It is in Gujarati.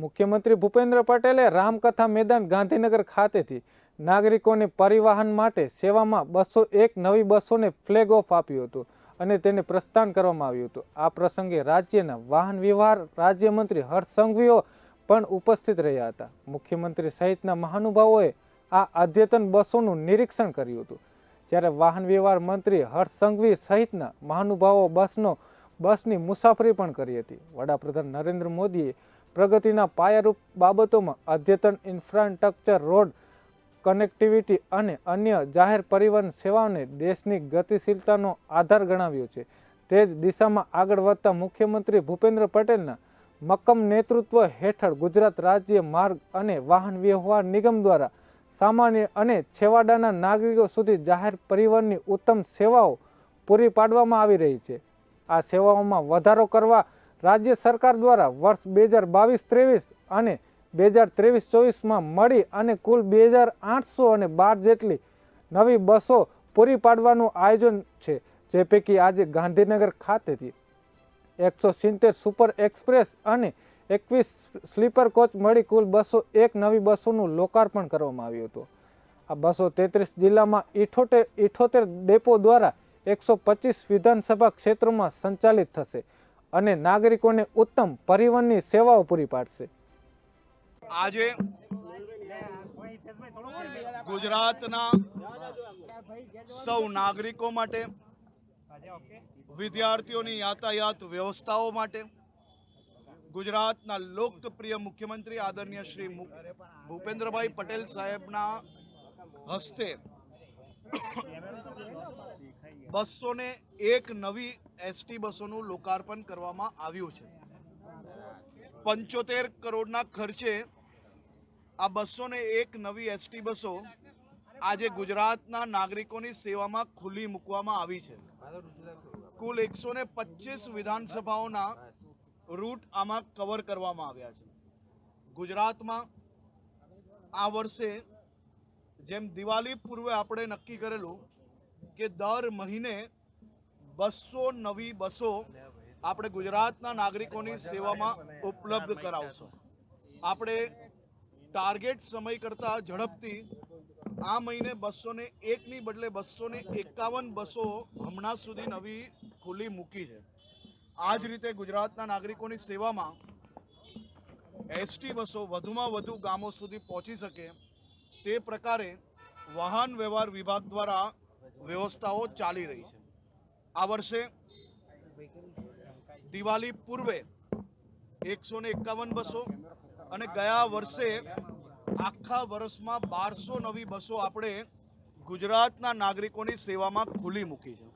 મુખ્યમંત્રી ભૂપેન્દ્ર પટેલે રામકથા મેદાન ગાંધીનગર ખાતેથી નાગરિકોને પરિવહન માટે સેવામાં બસો એક નવી બસોને ફ્લેગ ઓફ આપ્યું હતું અને તેને પ્રસ્થાન કરવામાં આવ્યું હતું. આ પ્રસંગે રાજ્યના વાહન વ્યવહાર રાજ્યમંત્રી હર્ષ સંઘવીઓ પણ ઉપસ્થિત રહ્યા હતા. મુખ્યમંત્રી સહિતના મહાનુભાવોએ આ અદ્યતન બસોનું નિરીક્ષણ કર્યું હતું. જ્યારે વાહન વ્યવહાર મંત્રી હર્ષ સંઘવી સહિતના મહાનુભાવો બસનો, બસની મુસાફરી પણ કરી હતી. વડાપ્રધાન નરેન્દ્ર મોદીએ પ્રગતિના પાયારૂપ બાબતોમાં અદ્યતન ઇન્ફ્રાસ્ટ્રક્ચર, રોડ, કનેક્ટિવિટી અને અન્ય જાહેર પરિવહન સેવાઓને દેશની ગતિશીલતાનો આધાર ગણાવ્યો છે. તે જ દિશામાં આગળ વધતા મુખ્યમંત્રી ભૂપેન્દ્ર પટેલના મક્કમ નેતૃત્વ હેઠળ ગુજરાત રાજ્ય માર્ગ અને વાહન વ્યવહાર નિગમ દ્વારા સામાન્ય અને છેવાડાના નાગરિકો સુધી જાહેર પરિવહનની ઉત્તમ સેવાઓ પૂરી પાડવામાં આવી રહી છે. આ સેવાઓમાં વધારો કરવા રાજ્ય સરકાર દ્વારા વર્ષ બે હજાર બાવીસ ત્રેવીસ અને બે હજાર ત્રેવીસ ચોવીસમાં મળી અને કુલ બે હજાર આઠસો અને બાર જેટલી નવી બસો પૂરી પાડવાનું આયોજન છે, જે પૈકી આજે ગાંધીનગર ખાતેથી એકસો સિત્તેર સુપર એક્સપ્રેસ અને એકવીસ સ્લીપર કોચ મળી કુલ બસો એક નવી બસોનું લોકાર્પણ કરવામાં આવ્યું હતું. આ બસો તેત્રીસ જિલ્લામાં ઇઠોતેર ઇઠોતેર ડેપો દ્વારા એકસો પચીસ વિધાનસભા ક્ષેત્રોમાં સંચાલિત થશે. અને નાગરિકોને ઉત્તમ પરિવહનની સેવાઓ પૂરી પાડશે. આજે ગુજરાતના સૌ નાગરિકો માટે, વિદ્યાર્થીઓની યાતાયાત વ્યવસ્થાઓ માટે, ગુજરાતના લોકપ્રિય મુખ્યમંત્રી આદરણીય શ્રી ભૂપેન્દ્રભાઈ પટેલ સાહેબના હસ્તે બસો ને એક નવી એસટી બસોનું લોકાર્પણ કરવામાં આવ્યું છે. પંચોતેર કરોડના ખર્ચે આ બસો ને એક નવી એસટી બસો આજે ગુજરાતના નાગરિકોની સેવામાં ખુલ્લી મૂકવામાં આવી છે. કુલ એકસો ને પચીસ વિધાનસભાઓના રૂટ આમાં કવર કરવામાં આવ્યા છે. ગુજરાતમાં આ વર્ષે જેમ દિવાળી પૂર્વે આપણે નક્કી કરેલું કે દર મહિને બસો નવી બસો આપણે ગુજરાતના નાગરિકોની સેવામાં ઉપલબ્ધ કરાવશું. આપણે ટાર્ગેટ સમય કરતાં ઝડપથી આ મહિને બસો ને એકની બદલે બસો ને એકાવન બસો હમણાં સુધી નવી ખુલ્લી મૂકી છે. આ જ રીતે ગુજરાતના નાગરિકોની સેવામાં એસટી બસો વધુમાં વધુ ગામો સુધી પહોંચી શકે તે પ્રકારે વાહન વ્યવહાર વિભાગ દ્વારા વ્યવસ્થાઓ ચાલી રહી છે. આ વર્ષે દિવાળી પૂર્વે એકસો ને એકાવન બસો અને ગયા વર્ષે આખા વર્ષમાં બારસો નવી બસો આપણે ગુજરાતના નાગરિકોની સેવામાં ખુલ્લી મૂકી છે.